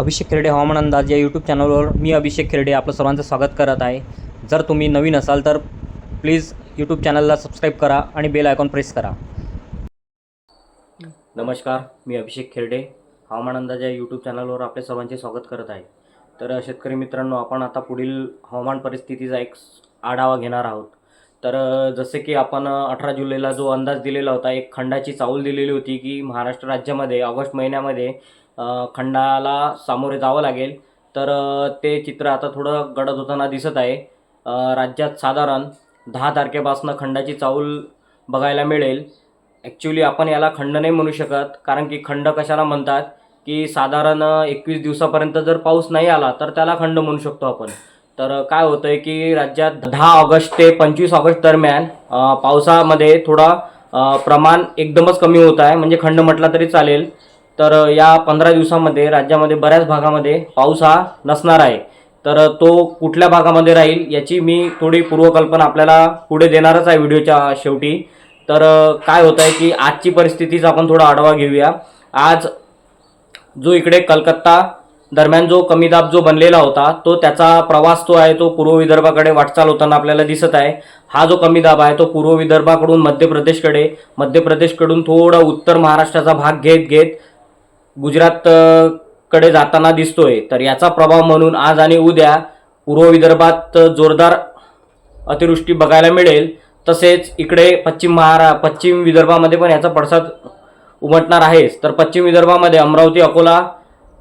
अभिषेक खेरडे हवामान अंदाज या यूट्यूब चॅनलवर मी अभिषेक खेरडे आपलं सर्वांचं स्वागत करत आहे. जर तुम्ही नवीन असाल तर प्लीज यूट्यूब चॅनलला सबस्क्राईब करा आणि बेल आयकॉन प्रेस करा. नमस्कार मी अभिषेक खेरडे हवामान अंदाज या यूट्यूब चॅनलवर आपले सर्वांचे स्वागत करत आहे. तर शेतकरी मित्रांनो आपण आता पुढील हवामान परिस्थितीचा एक आढावा घेणार आहोत. तर जसे की आपण अठरा जुलैला जो अंदाज दिलेला होता एक खंडाची चाऊल दिलेली होती की महाराष्ट्र राज्यामध्ये ऑगस्ट महिन्यामध्ये खंडाला सामोरे जावं लागेल. तर ते चित्र आता थोडं गडद होताना दिसत आहे. राज्यात साधारण दहा तारखेपासून खंडाची चाऊल बघायला मिळेल. ॲक्च्युली आपण याला खंड नाही म्हणू शकत कारण की खंड कशाला म्हणतात की साधारण एकवीस दिवसापर्यंत जर पाऊस नाही आला तर त्याला खंड म्हणू शकतो आपण. तर काय होतं आहे की राज्यात दहा ऑगस्ट ते पंचवीस ऑगस्ट दरम्यान पावसामध्ये थोडा प्रमाण एकदमच कमी होत आहे. म्हणजे खंड म्हटला तरी चालेल. तर या पंधरा दिवसामध्ये राज्यामध्ये बऱ्याच भागामध्ये पाऊस हा नसणार आहे. तर तो कुठल्या भागामध्ये राहील याची मी थोडी पूर्वकल्पना आपल्याला पुढे देणारच आहे व्हिडिओच्या शेवटी. तर काय होत आहे की आजची परिस्थितीचा आपण थोडा आढावा घेऊया. आज जो इकडे कलकत्ता दरम्यान जो कमी दाब जो बनलेला होता तो त्याचा प्रवास तो आहे तो पूर्व विदर्भाकडे वाटचाल होताना आपल्याला दिसत आहे. हा जो कमी दाब आहे तो पूर्व विदर्भाकडून मध्य प्रदेशकडे मध्य प्रदेशकडून थोडा उत्तर महाराष्ट्राचा भाग घेत घेत गुजरातकडे जाताना दिसतोय तर याचा प्रभाव म्हणून आज आणि उद्या पूर्व विदर्भात जोरदार अतिवृष्टी बघायला मिळेल. तसेच इकडे पश्चिम महारा पश्चिम विदर्भामध्ये पण याचा पडसाद उमटणार आहेच. तर पश्चिम विदर्भामध्ये अमरावती अकोला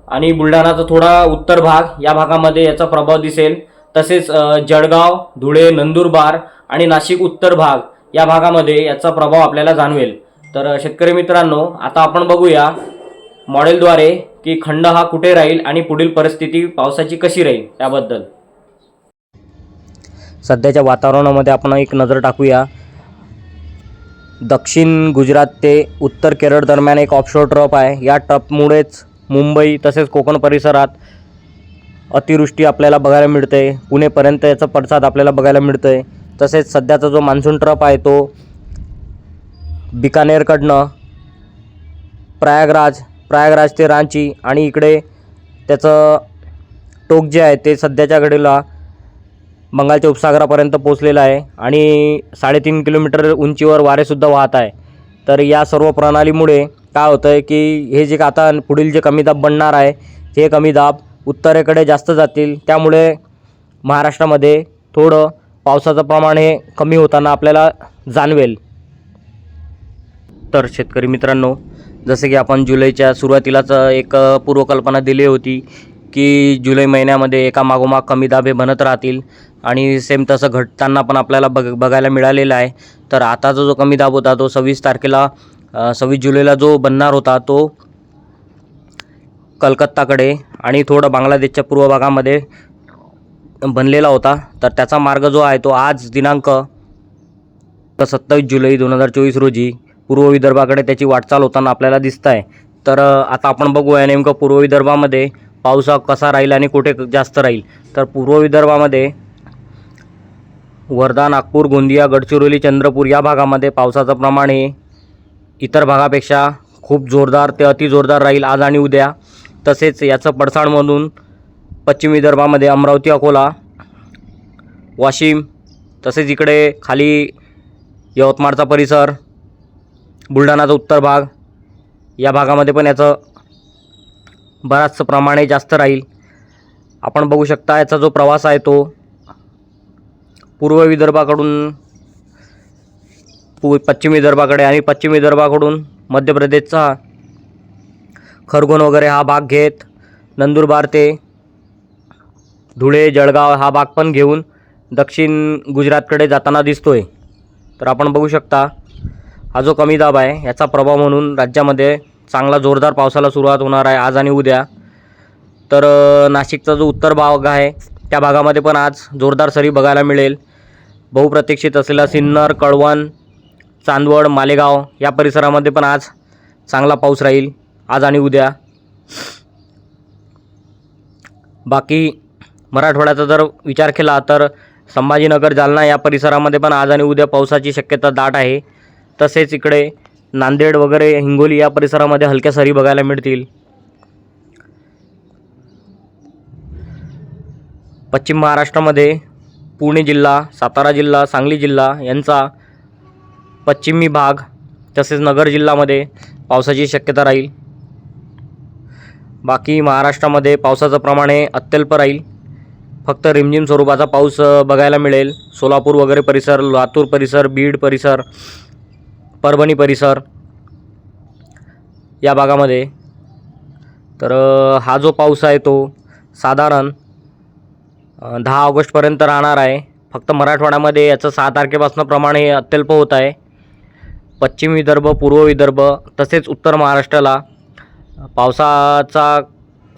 आणि बुलढाणाचा थोडा उत्तर भाग या भागामध्ये याचा प्रभाव दिसेल. तसेच जळगाव धुळे नंदुरबार आणि नाशिक उत्तर भाग या भागामध्ये याचा प्रभाव आपल्याला जाणवेल. तर शेतकरी मित्रांनो आता आपण बघूया मॉडेलद्वारे की खंड हा कुठे राहील आणि पुढील परिस्थिती पावसाची कशी राहील त्याबद्दल. सध्याच्या वातावरणामध्ये आपण एक नजर टाकूया. दक्षिण गुजरात ते उत्तर केरळ दरम्यान एक ऑफशोर ट्रप आहे. या ट्रपमुळेच मुंबई तसेच कोकण परिसरात अतिवृष्टी आपल्याला बघायला मिळते. पुणेपर्यंत याचा पडसाद आपल्याला बघायला मिळतं आहे तसेच सध्याचा जो मान्सून ट्रप आहे तो बिकानेरकडनं प्रयागराज प्रयागराज ते रांची आणि इकडे त्याचं टोक जे आहे ते सध्याच्या घडीला बंगालच्या उपसागरापर्यंत पोचलेलं आहे आणि साडेतीन किलोमीटर उंचीवर वारेसुद्धा वाहत आहे. तर या सर्व प्रणालीमुळे काय होतं आहे की हे जे आता पुढील जे कमी दाब बनणार आहे हे कमी दाब उत्तरेकडे जास्त जातील. त्यामुळे महाराष्ट्रामध्ये थोडं पावसाचं प्रमाण हे कमी होताना आपल्याला जाणवेल. तर शेतकरी मित्रांनो जसे की आपण जुलैच्या सुरुवातीलाच एक पूर्वकल्पना दिली होती की जुलै महिन्यामध्ये एका मागोमाग कमी दाबे बनत राहतील. आणि सेम तसं घटताना पण आपल्याला बघ बघायला मिळालेलं आहे. तर आताचा जो कमी दाब होता तो सव्वीस तारखेला सव्वीस जुलैला जो बनणार होता तो कलकत्ताकडे आणि थोडं बांगलादेशच्या पूर्व भागामध्ये बनलेला होता. तर त्याचा मार्ग जो आहे तो आज दिनांक सत्तावीस जुलै दोन हजार चोवीस रोजी पूर्व विदर्भाकडे त्याची वाटचाल होताना आपल्याला दिसत आहे तर आता आपण बघूया नेमकं पूर्व विदर्भामध्ये पाऊस हा कसा राहील आणि कुठे जास्त राहील. तर पूर्व विदर्भामध्ये वर्धा नागपूर गोंदिया गडचिरोली चंद्रपूर या भागामध्ये पावसाचं प्रमाण हे इतर भागापेक्षा खूप जोरदार ते अति जोरदार राहील आज आणि उद्या. तसेच याचं पडसाड म्हणून पश्चिम विदर्भामध्ये अमरावती अकोला वाशिम तसेच इकडे खाली यवतमाळचा परिसर बुलढाणाचा उत्तर भाग. या भागामध्ये पण याचं बराचसं प्रमाणे जास्त राहील. आपण बघू शकता याचा जो प्रवास आहे तो पूर्व विदर्भाकडून पू पश्चिम विदर्भाकडे आणि पश्चिम विदर्भाकडून मध्य प्रदेशचा खरगोन वगैरे हा भाग घेत नंदुरबार ते धुळे जळगाव हा भाग पण घेऊन दक्षिण गुजरातकडे जाताना दिसतोय. तर आपण बघू शकता हा जो कमी दाब आहे याचा प्रभाव म्हणून राज्यामध्ये चांगला जोरदार पावसाला सुरुवात होणार आहे आज आणि उद्या. तर नाशिकचा जो उत्तर भाग आहे त्या भागामध्ये पण आज जोरदार सरी बघायला मिळेल. बहुप्रतीक्षित असलेला सिन्नर कळवण चांदवड मालेगाव या परिसरामध्ये पण आज चांगला पाऊस राहील आज आणि उद्या. बाकी मराठवाड्याचा जर विचार केला तर संभाजीनगर जालना या परिसरामध्ये पण आज आणि उद्या पावसाची शक्यता दाट आहे. तसेच इकडे नांदेड वगैरे हिंगोली या परिसरामध्ये हलक्या सरी बघायला मिळतील. पश्चिम महाराष्ट्रामध्ये पुणे जिल्हा सातारा जिल्हा सांगली जिल्हा यांचा पश्चिमी भाग तसेच नगर जिल्ह्यामध्ये पावसाची शक्यता राहील. बाकी महाराष्ट्रामध्ये पावसाचं प्रमाण हे अत्यल्प राहील. फक्त रिमझिम स्वरूपाचा पाऊस बघायला मिळेल. सोलापूर वगैरे परिसर लातूर परिसर बीड परिसर परभणी परिसर या भागामध्ये. तर हा जो पाऊस आहे तो साधारण दहा ऑगस्टपर्यंत राहणार आहे. फक्त मराठवाड्यामध्ये याचं सहा तारखेपासून प्रमाण हे अत्यल्प होत आहे. पश्चिम विदर्भ पूर्व विदर्भ तसेच उत्तर महाराष्ट्राला पावसाचा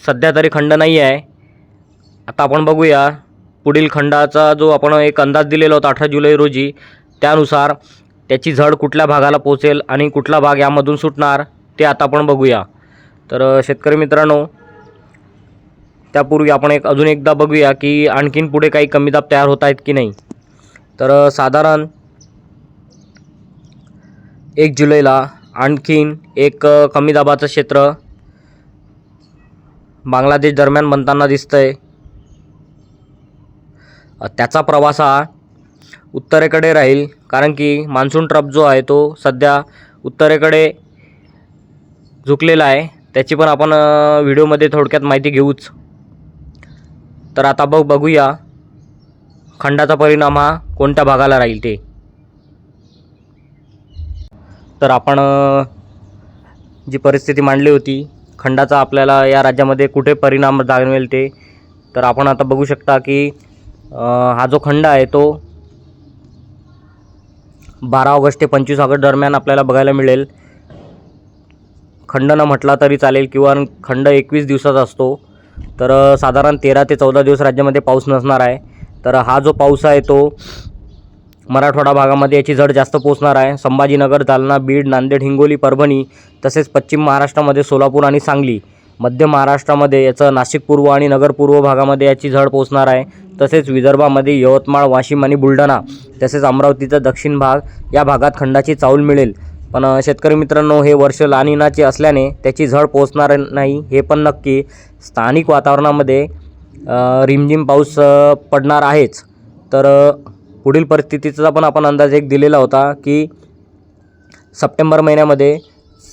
सध्या तरी खंड नाही आहे आता आपण बघूया पुढील खंडाचा जो आपण एक अंदाज दिलेला होता अठरा जुलै रोजी त्यानुसार त्याची झड कुठल्या भागाला पोचेल आणि कुठला भाग यामधून सुटणार ते आता आपण बघूया. तर शेतकरी मित्रांनो त्यापूर्वी आपण एक अजून एकदा बघूया की आणखीन पुढे काही कमी दाब तयार होत आहेत की नाही. तर साधारण एक जुलैला आणखीन एक कमी दाबाचं क्षेत्र बांगलादेश दरम्यान बनताना दिसतंय. त्याचा प्रवास हा उत्तरेकडे राहील. कारण की मान्सून ट्रप जो आहे तो सध्या उत्तरेकडे झुकलेला आहे. त्याची पण आपण व्हिडिओमध्ये थोडक्यात माहिती घेऊच. तर आता बघ बघूया खंडाचा परिणाम हा कोणत्या भागाला राहील ते. तर आपण जी परिस्थिती मांडली होती खंडाचा आपल्याला या राज्यामध्ये कुठे परिणाम जाणवेल ते. तर आपण आता बघू शकता की हा जो खंड आहे तो बारा ऑगस्ट ते पंचवीस ऑगस्ट दरम्यान आपल्याला बघायला मिळेल. खंड न म्हटला तरी चालेल किंवा खंड एकवीस दिवसाचा असतो. तर साधारण तेरा ते चौदा दिवस राज्यामध्ये पाऊस नसणार आहे. तर हा जो पाऊस आहे तो मराठवाडा भागामध्ये याची झड जास्त पोचणार आहे. संभाजीनगर जालना बीड नांदेड हिंगोली परभणी तसेच पश्चिम महाराष्ट्रामध्ये सोलापूर आणि सांगली मध्य महाराष्ट्रामध्ये याचं नाशिक पूर्व आणि नगर पूर्व भागामध्ये याची झड पोचणार आहे. तसेच विदर्भामध्ये यवतमाळ वाशिम आणि बुलढाणा तसेच अमरावतीचा दक्षिण भाग या भागात खंडाची चाऊल मिळेल. पण शेतकरी मित्रांनो हे वर्ष लानिनाचे असल्याने त्याची झड पोचणार नाही हे पण नक्की स्थानिक वातावरणामध्ये रिमझिम पाऊस पडणार आहेच. तर पुढील परिस्थितीचा पण आपण अंदाज एक दिलेला होता की सप्टेंबर महिन्यामध्ये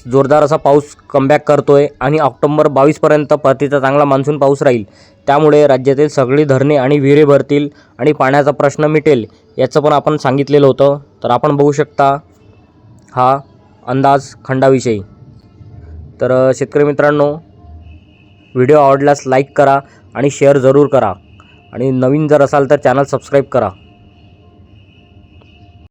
जोरदार असा पाऊस कमबॅक करतोय आणि ऑक्टोंबर बावीसपर्यंत परतीचा चांगला मान्सून पाऊस राहील. त्यामुळे राज्यातील सगळी धरणे आणि विहिरे भरतील आणि पाण्याचा प्रश्न मिटेल याचं पण आपण सांगितलेलं होतं. तर आपण बघू शकता हा अंदाज खंडाविषयी. तर शेतकरी मित्रांनो व्हिडिओ आवडल्यास लाईक करा आणि शेअर जरूर करा. आणि नवीन जर असाल तर चॅनल सबस्क्राईब करा.